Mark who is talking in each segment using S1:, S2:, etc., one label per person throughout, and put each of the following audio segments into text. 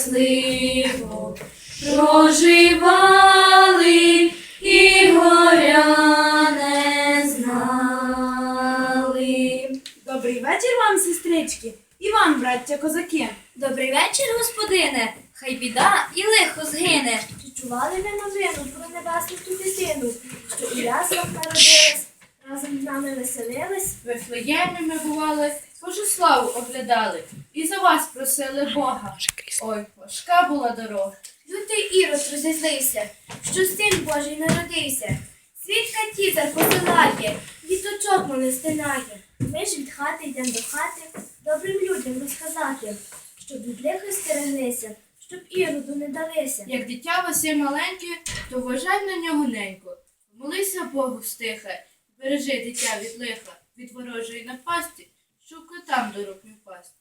S1: щасливо проживали і горя не знали.
S2: Добрий вечір вам, сестрички, і вам, браття козаки.
S1: Добрий вечір, господине. Хай біда і лихо згине.
S3: Чи чували ви новину про небесну ту дитину, що у яслах народилась, разом з нами веселились?
S4: Вифлеємі ми бували, Божу славу оглядали, і за вас просили Бога. Ой, важка була дорога.
S3: Лютий ірод розізлився, що син Божий народився. Свідка тітер посилає, діточок мене стинає. Ми ж від хати йдемо до хати, добрим людям розказати, щоб від лиха стереглися, щоб іроду не далися.
S4: Як дитя Василь маленьке, то вважай на нього ненько. Молися Богу стиха, бережи дитя від лиха, від ворожої напасті, щоб котам до рук не впасти.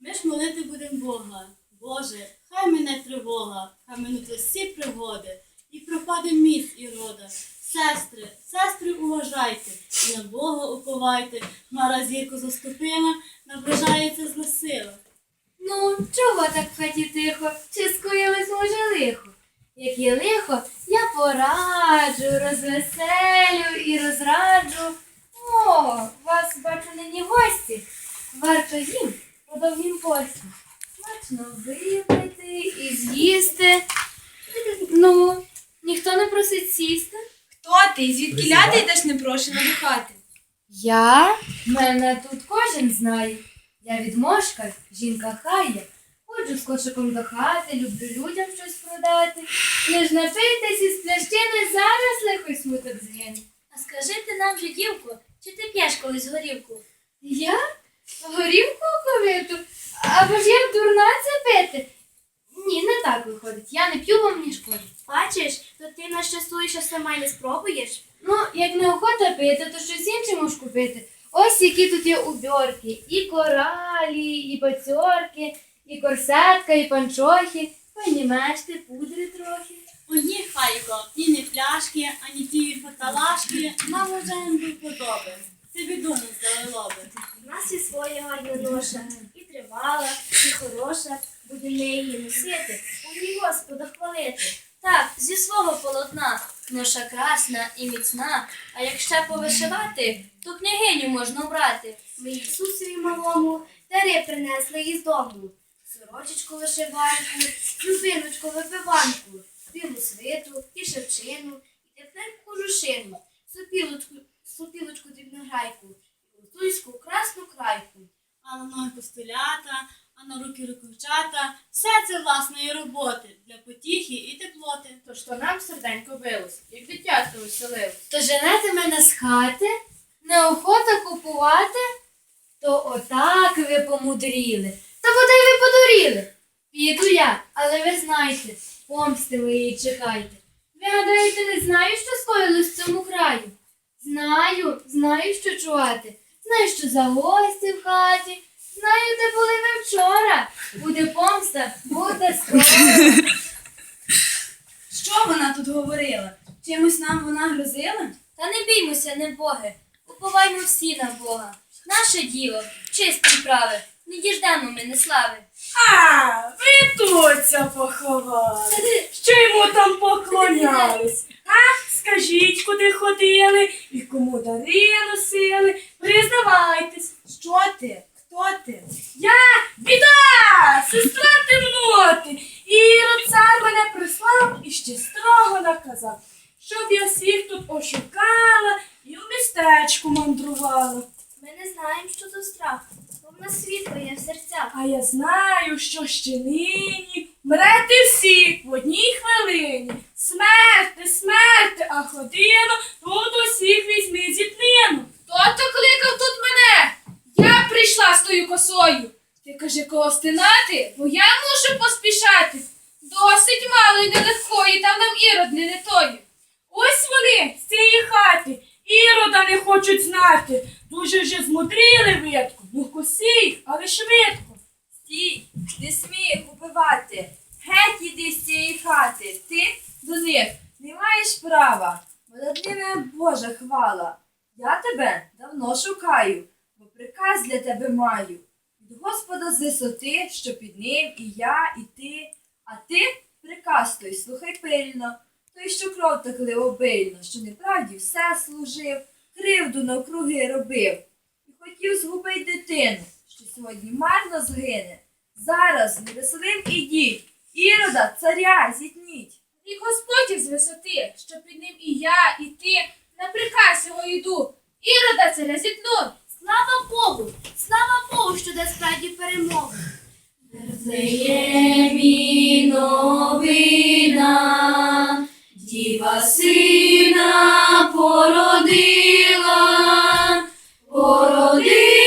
S5: Ми ж молити будемо Бога. Боже, хай мене тривога, хай минуть всі пригоди, і пропаде міць і рода. Сестри, сестри, уважайте, і на Бога уповайте, хмара зірку заступила, наближається зла.
S1: Ну, чого так в хаті тихо? Чи скоїлось може лихо? Як є лихо, я пораджу, розвеселю і розраджу. О, вас бачу нині гості. Варто їм по довгім пості. Смачно випити і з'їсти. Ну, ніхто не просить сісти.
S2: Хто ти? Звідки ляти йдеш непрошено до хати?
S1: Я? Мене тут кожен знає. Я відмошка, жінка хая. Ходжу з кошиком до хати, люблю людям щось продати. Не ж напийтесь із плящини, зараз лихо й смуток згине.
S3: А скажи ти нам же, дівку, чи ти п'єш колись горівку?
S1: Я? Горівку ковиту? Або ж я дурна це пити? Ні, не так виходить. Я не п'ю, бо мені шкодить.
S3: Бачиш, то ти нас щасуєш, а сама й не спробуєш?
S1: Ну, як неохота пити, то щось інше можу купити. Ось які тут є убьорки. І коралі, і пацьорки, і корсетка, і панчохи. Понімешти, пудри трохи.
S5: Одні хайко, ні не пляшки, ані ті фаталашки, нам уже не до вподоби. Це не завело би.
S3: У нас є своя гарна ноша, і тривала, і хороша, будемо її носити, умій Господа хвалити.
S1: Так, зі полотна. Ноша красна і міцна, а як ще повишивати, то княгиню можна брати.
S3: Ми Ісусові малому дари принесли із дому. Сорочечку вишиванку, любиночку випиванку, білу свиту і шевчину, і тепленьку рушину, сопілочку, сопілочку дрібнограйку, і гуцульську красну крайку.
S5: А на ноги постулята, а на руки рукавчата. Все це власної роботи для потіхи і теплоти.
S4: То нам серденько билось, як дитятко веселилось.
S1: То женете мене з хати, неохота купувати, то отак ви помудріли. Та бодай ви подуріли. Піду я, але ви знаєте, помсти моєї чекайте. Ви гадаєте, не знаю, що скоїлось в цьому краю? Знаю, знаю, що чувати. Знаю, що за гості в хаті. Знаю, де були ви вчора. Буде помста, буде скоро.
S2: Що вона тут говорила? Чимось нам вона грозила?
S1: Та не біймося, не боги, уповаймо всі на Бога. Наше діло, чисті прави, не діждемо ми не слави.
S2: А, ви туця поховали. Що йому там поклонялись? А, скажіть, куди ходили і кому дари носили. Признавайтесь, що ти? Хто ти? Я біда, сестра темноти. І цар мене прислав і ще строго наказав, щоб я всіх тут ошукала і у містечку мандрувала.
S3: Ми не знаємо, що за страх, бо в нас світло є в серцях.
S2: А я знаю, що ще нині мрете всі в одній хвилині. Смерти, смерти, а годину тут усіх візьми зіткнину. Хто то кликав прийшла косою. Ти каже, кого стинати, бо я мушу поспішати. Досить мало й нелегкої, там нам ірод не не тої. Ось вони з цієї хати, Ірода не хочуть знати. Дуже вже змудрили видку. Ну косій, але швидко.
S6: Стій, не смій убивати. Геть іди з цієї хати. Ти до них не маєш права. Бо Божа хвала. Я тебе давно шукаю, приказ для тебе маю. Від Господа з висоти, що під ним і я, і ти. А ти приказ той, слухай пильно. Той, що кров текли обильно, що неправді все служив, кривду навкруги робив. І хотів згубить дитину, що сьогодні марно згине. Зараз невеселим ідіть, ірода, царя зітніть.
S4: І Господь із висоти, що під ним і я, і ти, на приказ його йду. Ірода царя зітну.
S3: Слава Богу! Слава Богу, що дасть справді перемоги.
S7: Вифлеємі новина, діва сина породила, породила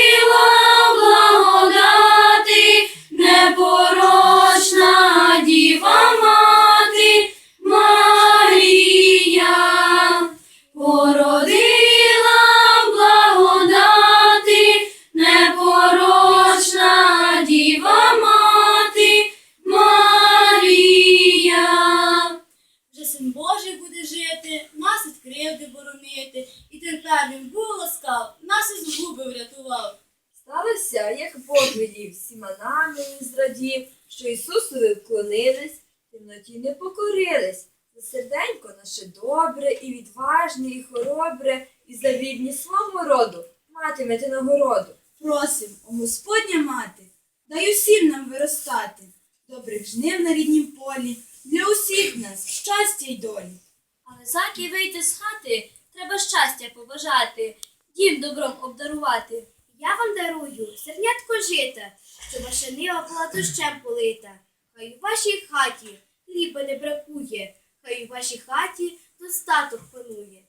S6: Ісусові вклонились, темноті не покорились. За серденько наше добре і відважне, і хоробре, і за вільність свого роду матимете нагороду.
S8: Просим, о Господня мати, дай усім нам виростати, добрих жнив на ріднім полі, для усіх нас щастя й долі.
S3: Але заки вийти з хати, треба щастя побажати, дім добром обдарувати. Я вам дарую сернятко жита, що ваша нива була дощем полита. Хай у вашій хаті хліба не бракує, хай у вашій хаті достаток панує.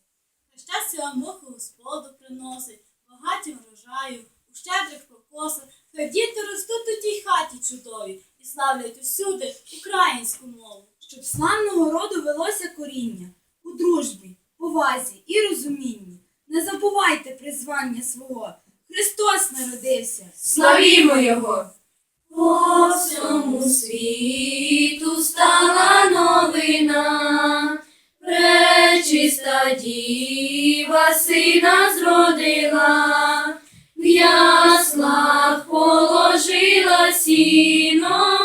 S5: На щастя вам Бог Господу приносить, багаті врожаю, у щедрих покосах, хай діти ростуть у тій хаті чудові і славлять усюди українську мову.
S8: Щоб славного роду велося коріння у дружбі, повазі і розумінні. Не забувайте призвання свого. Христос народився.
S6: Славімо Його!
S7: По всьому світу стала новина, пречиста діва сина зродила, в яслах положила сіном,